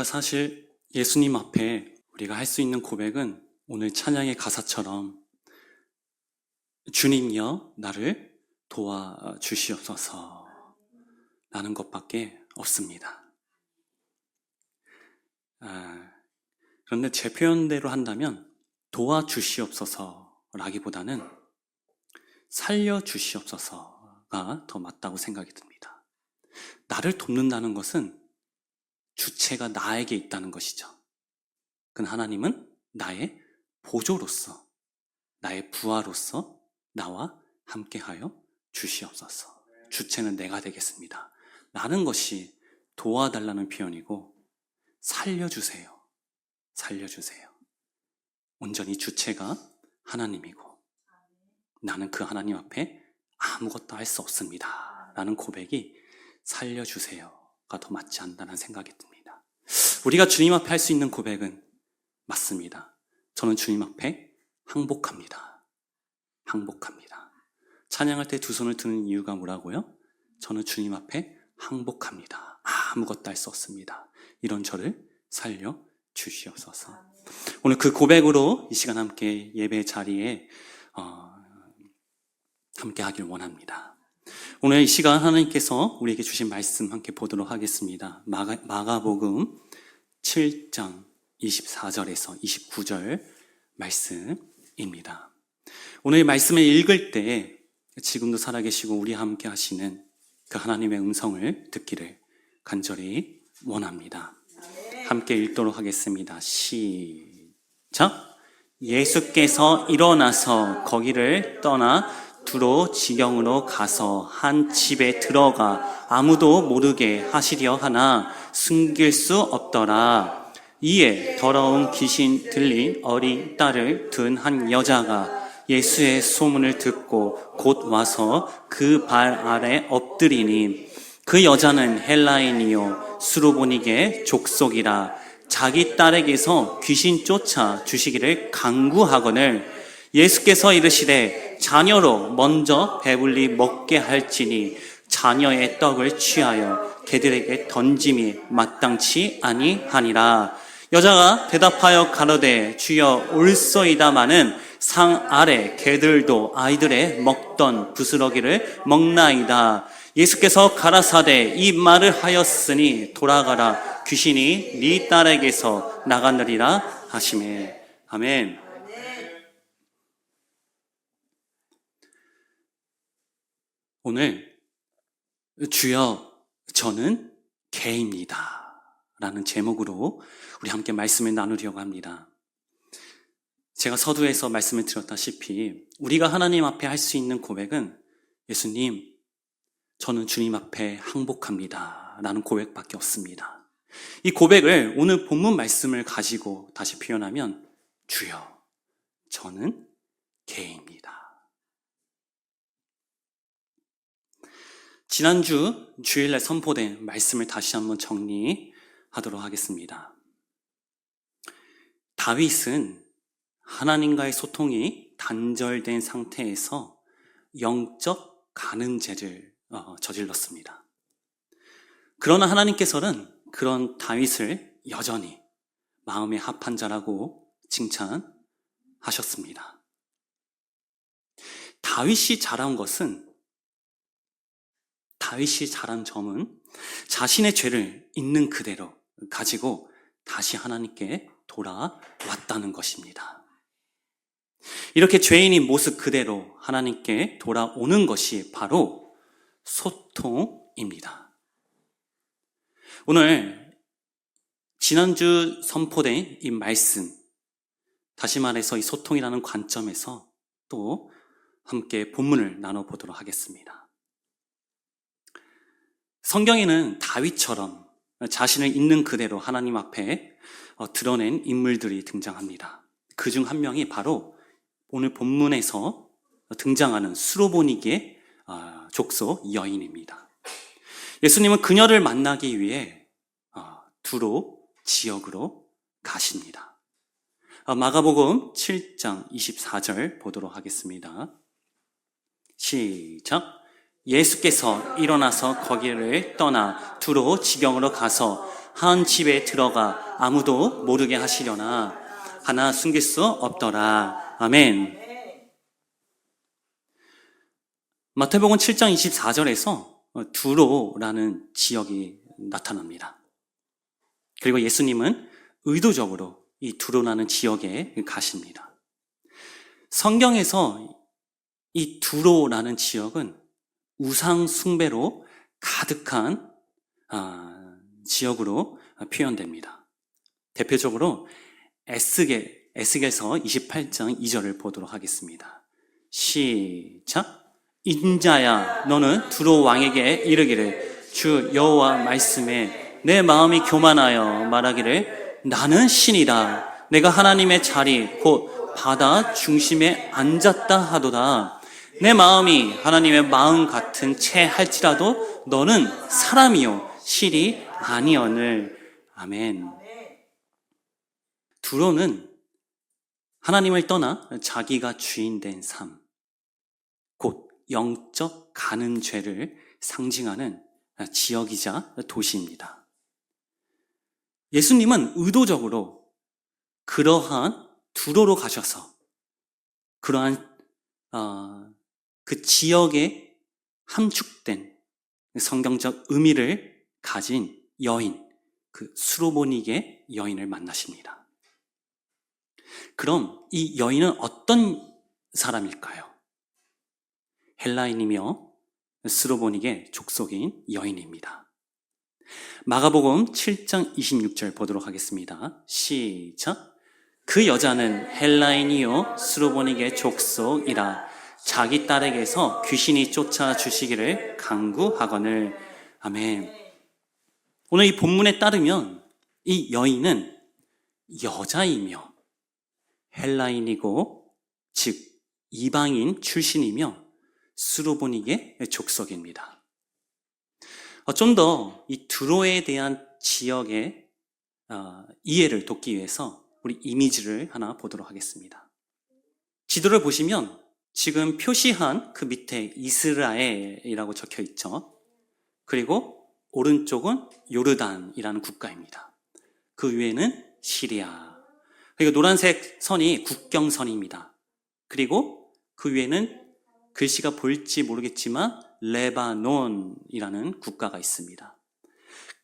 우리가 사실 예수님 앞에 우리가 할 수 있는 고백은 오늘 찬양의 가사처럼 주님여 나를 도와주시옵소서 라는 것밖에 없습니다. 아, 그런데 제 표현대로 한다면 도와주시옵소서라기보다는 살려주시옵소서가 더 맞다고 생각이 듭니다. 나를 돕는다는 것은 주체가 나에게 있다는 것이죠. 그 하나님은 나의 보조로서, 나의 부하로서 나와 함께하여 주시옵소서. 주체는 내가 되겠습니다. 라는 것이 도와달라는 표현이고, 살려주세요. 살려주세요. 온전히 주체가 하나님이고, 나는 그 하나님 앞에 아무것도 할 수 없습니다. 라는 고백이 살려주세요가 더 맞지 않다는 생각이 듭니다. 우리가 주님 앞에 할 수 있는 고백은 맞습니다. 저는 주님 앞에 항복합니다. 항복합니다. 찬양할 때 두 손을 드는 이유가 뭐라고요? 저는 주님 앞에 항복합니다. 아무것도 할 수 없습니다. 이런 저를 살려 주시옵소서. 오늘 그 고백으로 이 시간 함께 예배 자리에 어, 함께 하길 원합니다. 오늘 이 시간 하나님께서 우리에게 주신 말씀 함께 보도록 하겠습니다. 마가, 마가복음 7장 24절에서 29절 말씀입니다. 오늘 말씀을 읽을 때 지금도 살아계시고 우리 함께 하시는 그 하나님의 음성을 듣기를 간절히 원합니다. 함께 읽도록 하겠습니다. 시작. 예수께서 일어나서 거기를 떠나 두로 지경으로 가서 한 집에 들어가 아무도 모르게 하시려 하나 숨길 수 없더라. 이에 더러운 귀신 들린 어린 딸을 둔 한 여자가 예수의 소문을 듣고 곧 와서 그 발 아래 엎드리니 그 여자는 헬라인이요 수로보니게 족속이라 자기 딸에게서 귀신 쫓아 주시기를 강구하거늘 예수께서 이르시되 자녀로 먼저 배불리 먹게 할지니 자녀의 떡을 취하여 개들에게 던짐이 마땅치 아니하니라. 여자가 대답하여 가로되 주여 올소이다마는 상 아래 개들도 아이들의 먹던 부스러기를 먹나이다. 예수께서 가라사대 이 말을 하였으니 돌아가라. 귀신이 네 딸에게서 나가느리라 하시매 아멘. 오늘 주여 저는 개입니다 라는 제목으로 우리 함께 말씀을 나누려고 합니다. 제가 서두에서 말씀을 드렸다시피 우리가 하나님 앞에 할 수 있는 고백은 예수님 저는 주님 앞에 항복합니다. 라는 고백밖에 없습니다. 이 고백을 오늘 본문 말씀을 가지고 다시 표현하면 주여, 저는 개입니다. 지난주 주일날 선포된 말씀을 다시 한번 정리하도록 하겠습니다. 다윗은 하나님과의 소통이 단절된 상태에서 영적 가늠죄를 어, 저질렀습니다. 그러나 하나님께서는 그런 다윗을 여전히 마음에 합한 자라고 칭찬하셨습니다. 다윗이 잘한 것은 다윗이 잘한 점은 자신의 죄를 있는 그대로 가지고 다시 하나님께 돌아왔다는 것입니다. 이렇게 죄인인 모습 그대로 하나님께 돌아오는 것이 바로 소통입니다. 오늘 지난주 선포된 이 말씀, 다시 말해서 이 소통이라는 관점에서 또 함께 본문을 나눠보도록 하겠습니다. 성경에는 다윗처럼 자신을 있는 그대로 하나님 앞에 어, 드러낸 인물들이 등장합니다. 그 중 한 명이 바로 오늘 본문에서 등장하는 수로보니게 아, 족속 여인입니다. 예수님은 그녀를 만나기 위해 아, 두로 지역으로 가십니다. 아, 마가복음 7장 24절 보도록 하겠습니다. 시작. 예수께서 일어나서 거기를 떠나 두로 지경으로 가서 한 집에 들어가 아무도 모르게 하시려나 하나 숨길 수 없더라. 아멘. 마태복음 7장 24절에서 두로라는 지역이 나타납니다. 그리고 예수님은 의도적으로 이 두로라는 지역에 가십니다. 성경에서 이 두로라는 지역은 우상 숭배로 가득한 아, 지역으로 표현됩니다. 대표적으로 에스겔, 에스겔서 28장 2절을 보도록 하겠습니다. 시작. 인자야, 너는 두로 왕에게 이르기를 주 여호와 말씀에 내 마음이 교만하여 말하기를 나는 신이다. 내가 하나님의 자리 곧 바다 중심에 앉았다 하도다. 내 마음이 하나님의 마음 같은 채 할지라도 너는 사람이요 실이 아니언을 아멘. 두로는 하나님을 떠나 자기가 주인된 삶, 곧 영적 가는 죄를 상징하는 지역이자 도시입니다. 예수님은 의도적으로 그러한 두로로 가셔서 그러한 어, 그 지역에 함축된 성경적 의미를 가진 여인, 그 수로보닉의 여인을 만나십니다. 그럼 이 여인은 어떤 사람일까요? 헬라인이며 스로보닉의 족속인 여인입니다. 마가복음 7장 26절 보도록 하겠습니다. 시작. 그 여자는 헬라인이요 스로보닉의 족속이라 자기 딸에게서 귀신이 쫓아 주시기를 강구하거늘 아멘. 오늘 이 본문에 따르면 이 여인은 여자이며 헬라인이고 즉 이방인 출신이며 스로보닉의 족속입니다. 어, 좀더 이 두로에 대한 지역의 어, 이해를 돕기 위해서 우리 이미지를 하나 보도록 하겠습니다. 지도를 보시면 지금 표시한 그 밑에 이스라엘이라고 적혀 있죠. 그리고 오른쪽은 요르단이라는 국가입니다. 그 위에는 시리아. 그리고 노란색 선이 국경선입니다. 그리고 그 위에는 글씨가 보일지 모르겠지만 레바논이라는 국가가 있습니다.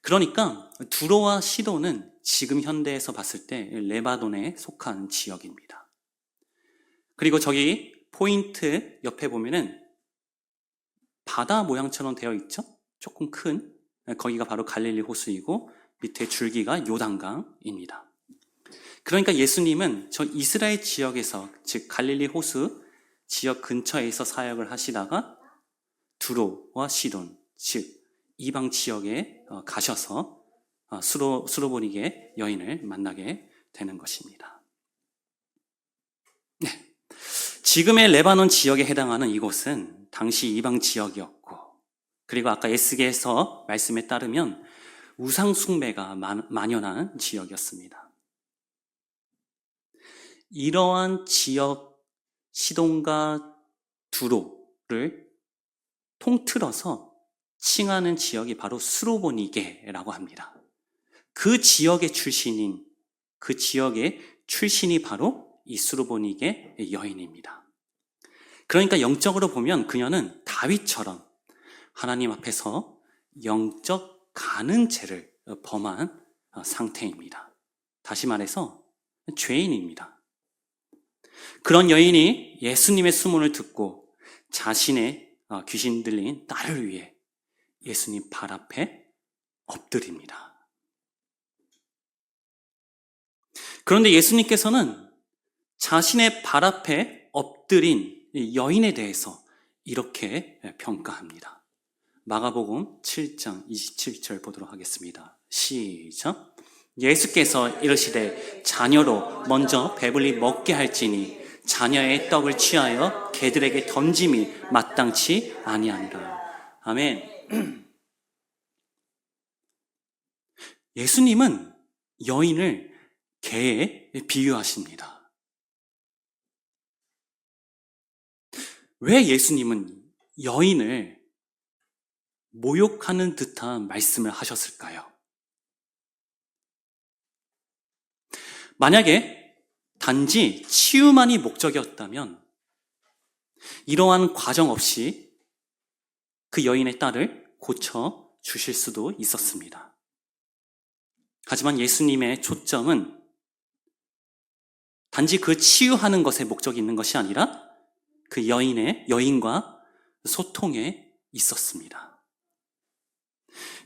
그러니까 두로와 시도는 지금 현대에서 봤을 때 레바논에 속한 지역입니다. 그리고 저기 포인트 옆에 보면은 바다 모양처럼 되어 있죠? 조금 큰 거기가 바로 갈릴리 호수이고 밑에 줄기가 요단강입니다. 그러니까 예수님은 저 이스라엘 지역에서 즉 갈릴리 호수 지역 근처에서 사역을 하시다가 두로와 시돈 즉 이방 지역에 어, 가셔서 어, 수로 수로보닉의 여인을 만나게 되는 것입니다. 네. 지금의 레바논 지역에 해당하는 이곳은 당시 이방 지역이었고, 그리고 아까 에스게에서 말씀에 따르면 우상 숭배가 만연한 지역이었습니다. 이러한 지역 시동과 두로를 통틀어서 칭하는 지역이 바로 수로보니게라고 합니다. 그 지역의 출신인 그 지역의 출신이 바로 이 수로보닉의 여인입니다. 그러니까 영적으로 보면 그녀는 다윗처럼 하나님 앞에서 영적 가는 죄를 범한 상태입니다. 다시 말해서 죄인입니다. 그런 여인이 예수님의 수문을 듣고 자신의 귀신 들린 딸을 위해 예수님 발 앞에 엎드립니다. 그런데 예수님께서는 자신의 발 앞에 엎드린 여인에 대해서 이렇게 평가합니다. 마가복음 7장 27절 보도록 하겠습니다. 시작. 예수께서 이르시되 자녀로 먼저 배불리 먹게 할지니 자녀의 떡을 취하여 개들에게 던짐이 마땅치 아니하니라. 아멘. 예수님은 여인을 개에 비유하십니다. 왜 예수님은 여인을 모욕하는 듯한 말씀을 하셨을까요? 만약에 단지 치유만이 목적이었다면 이러한 과정 없이 그 여인의 딸을 고쳐 주실 수도 있었습니다. 하지만 예수님의 초점은 단지 그 치유하는 것에 목적이 있는 것이 아니라 그 여인의 여인과 소통에 있었습니다.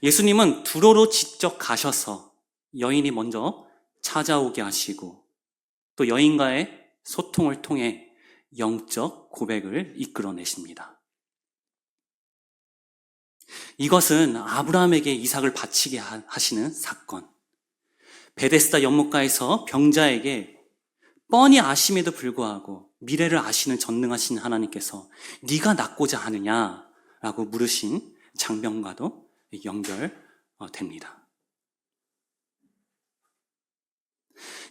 예수님은 두로로 직접 가셔서 여인이 먼저 찾아오게 하시고 또 여인과의 소통을 통해 영적 고백을 이끌어내십니다. 이것은 아브라함에게 이삭을 바치게 하시는 사건. 베데스다 연못가에서 병자에게 뻔히 아심에도 불구하고 미래를 아시는 전능하신 하나님께서 네가 낫고자 하느냐라고 물으신 장병과도 연결됩니다.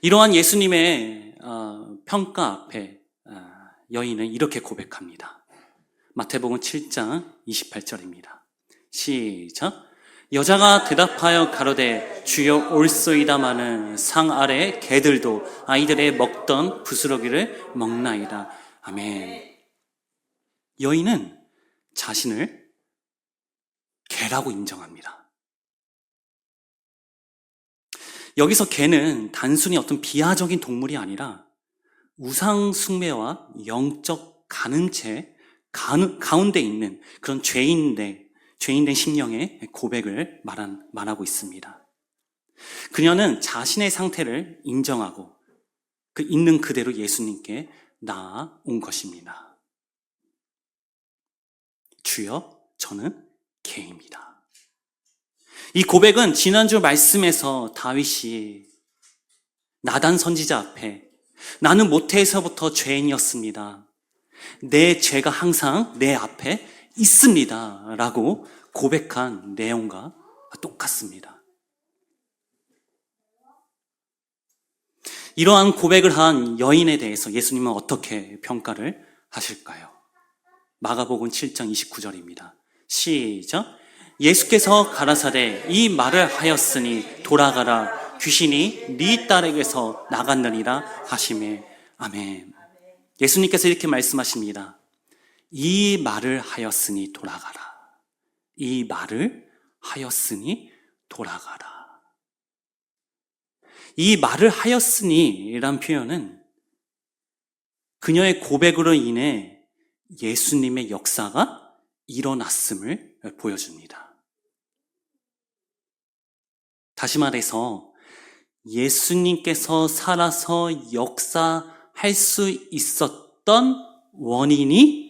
이러한 예수님의 어, 평가 앞에 어, 여인은 이렇게 고백합니다. 마태복음 7장 28절입니다. 시작. 여자가 대답하여 가로되 주여 올소이다마는 상 아래 개들도 아이들의 먹던 부스러기를 먹나이다. 아멘. 여인은 자신을 개라고 인정합니다. 여기서 개는 단순히 어떤 비하적인 동물이 아니라 우상 숭배와 영적 가늠체 가운데 있는 그런 죄인데 죄인된 심령의 고백을 말한, 말하고 있습니다. 그녀는 자신의 상태를 인정하고 그 있는 그대로 예수님께 나아온 것입니다. 주여, 저는 개입니다. 이 고백은 지난주 말씀에서 다윗이 나단 선지자 앞에 나는 모태에서부터 죄인이었습니다. 내 죄가 항상 내 앞에 있습니다. 라고 고백한 내용과 똑같습니다. 이러한 고백을 한 여인에 대해서 예수님은 어떻게 평가를 하실까요? 마가복음 7장 29절입니다. 시작. 예수께서 가라사대 이 말을 하였으니 돌아가라 귀신이 네 딸에게서 나갔느니라 하심에 아멘. 예수님께서 이렇게 말씀하십니다. 이 말을 하였으니 돌아가라. 이 말을 하였으니 돌아가라. 이 말을 하였으니 란 표현은 그녀의 고백으로 인해 예수님의 역사가 일어났음을 보여줍니다. 다시 말해서 예수님께서 살아서 역사할 수 있었던 원인이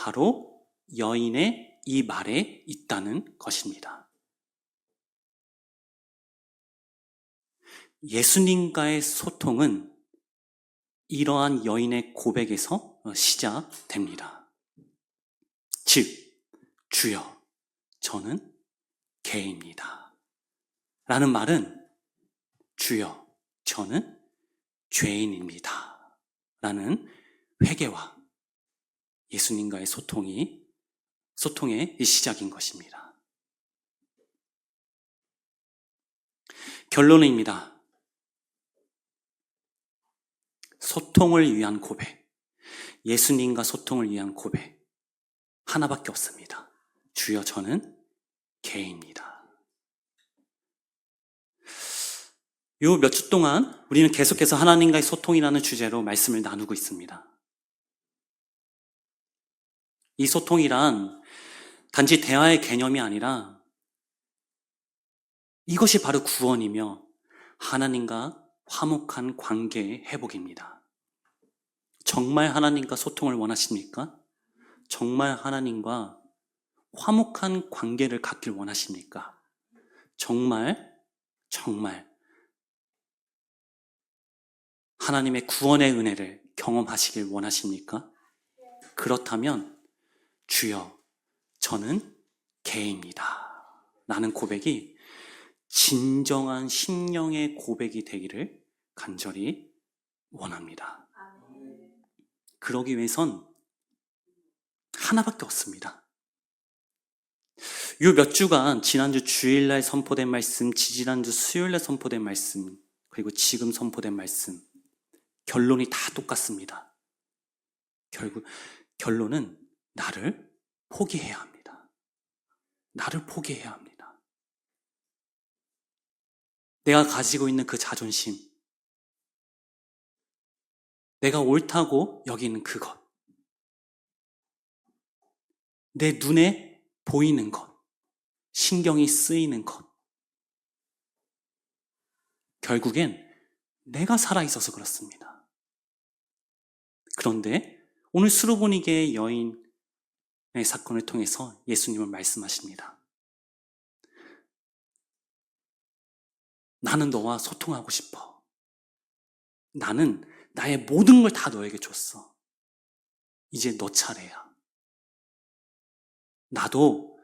바로 여인의 이 말에 있다는 것입니다. 예수님과의 소통은 이러한 여인의 고백에서 시작됩니다. 즉, 주여, 저는 개입니다. 라는 말은 주여, 저는 죄인입니다. 라는 회개와 예수님과의 소통이 소통의 시작인 것입니다. 결론입니다. 소통을 위한 고백, 예수님과 소통을 위한 고백 하나밖에 없습니다. 주여 저는 개입니다. 요 몇 주 동안 우리는 계속해서 하나님과의 소통이라는 주제로 말씀을 나누고 있습니다. 이 소통이란 단지 대화의 개념이 아니라 이것이 바로 구원이며 하나님과 화목한 관계의 회복입니다. 정말 하나님과 소통을 원하십니까? 정말 하나님과 화목한 관계를 갖길 원하십니까? 정말, 정말 하나님의 구원의 은혜를 경험하시길 원하십니까? 그렇다면 주여, 저는 개입니다. 라는 고백이 진정한 심령의 고백이 되기를 간절히 원합니다. 그러기 위해선 하나밖에 없습니다. 요 몇 주간 지난주 주일날 선포된 말씀, 지지난주 수요일날 선포된 말씀, 그리고 지금 선포된 말씀, 결론이 다 똑같습니다. 결국, 결론은 나를 포기해야 합니다. 나를 포기해야 합니다. 내가 가지고 있는 그 자존심, 내가 옳다고 여기는 그것, 내 눈에 보이는 것, 신경이 쓰이는 것, 결국엔 내가 살아있어서 그렇습니다. 그런데 오늘 수로보니게의 여인의 사건을 통해서 예수님은 말씀하십니다. 나는 너와 소통하고 싶어. 나는 나의 모든 걸 다 너에게 줬어. 이제 너 차례야. 나도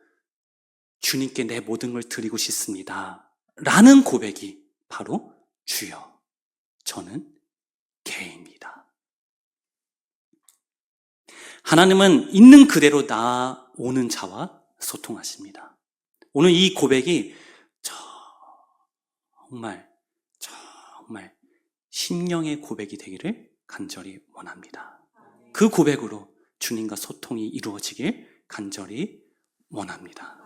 주님께 내 모든 걸 드리고 싶습니다. 라는 고백이 바로 주여, 저는 개입니다. 하나님은 있는 그대로 나오는 자와 소통하십니다. 오늘 이 고백이 정말, 정말 심령의 고백이 되기를 간절히 원합니다. 그 고백으로 주님과 소통이 이루어지길 간절히 원합니다.